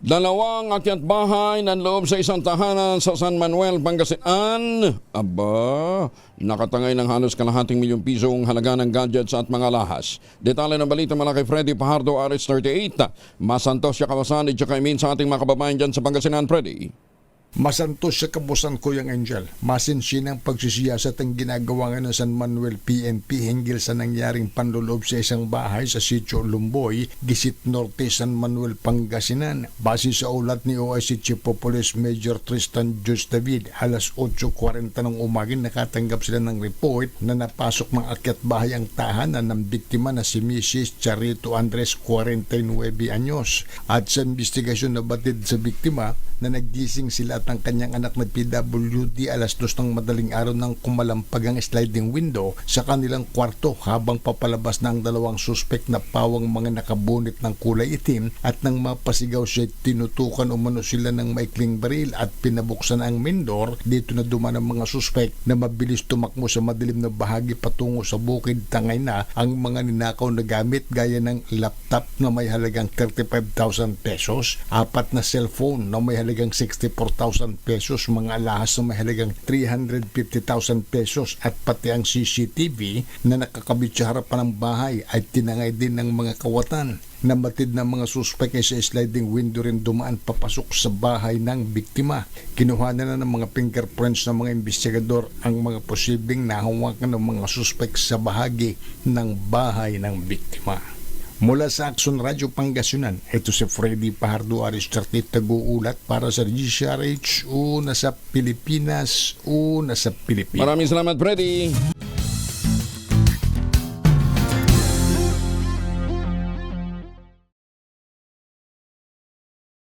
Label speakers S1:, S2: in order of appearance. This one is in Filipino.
S1: Dalawang akyat bahay ng loob sa isang tahanan sa San Manuel, Pangasinan. Aba, nakatangay ng halos kalahating milyong pisong halaga ng gadgets at mga lahas. Detalye ng balita mula kay Freddy Pajardo, RH38. Masantos siya kawasan at siya sa ating mga kababayan dyan sa Pangasinan, Freddy.
S2: Masantos sa kabusan ko yung Angel. Masinsin ang pagsisiyasat ang ginagawa ng San Manuel PNP hinggil sa nangyaring panluloob sa isang bahay sa sitio Lumboy, Gisit Norte, San Manuel, Pangasinan. Base sa ulat ni OIC Chief of Police Major Tristan Jus David, alas 8.40 ng umagin nakatanggap sila ng report na napasok ng akyat bahay ang tahanan ng biktima na si Mrs. Charito Andres, 49 anyos. At sa investigasyon na batid sa biktima, na naggising sila at ang kanyang anak na PWD alas dos ng madaling araw nang kumalampag ang sliding window sa kanilang kwarto habang papalabas na ang dalawang suspect na pawang mga nakabunit ng kulay itim at nang mapasigaw siya tinutukan umano sila ng maikling baril at pinabuksan ang main door dito na duman ang mga suspect na mabilis tumakbo sa madilim na bahagi patungo sa bukid. Tangay na ang mga ninakaw na gamit gaya ng laptop na may halagang 35,000 pesos, apat na cellphone na may halagang 64,000 pesos, mga alahas na may halagang 350,000 pesos at pati ang CCTV na nakakabit sa harapan ng bahay ay tinangay din ng mga kawatan. Namatid ng mga suspect ay sa sliding window rin dumaan papasok sa bahay ng biktima. Kinuha na ng mga fingerprints ng mga investigador ang mga posibleng nahawakan ng mga suspect sa bahagi ng bahay ng biktima. Mula sa Action Radio Pangasinan, ito si Freddy Pahardo Aristarte Taguulat para sa GCRH una sa Pilipinas, una sa Pilipinas.
S1: Maraming salamat, Freddy.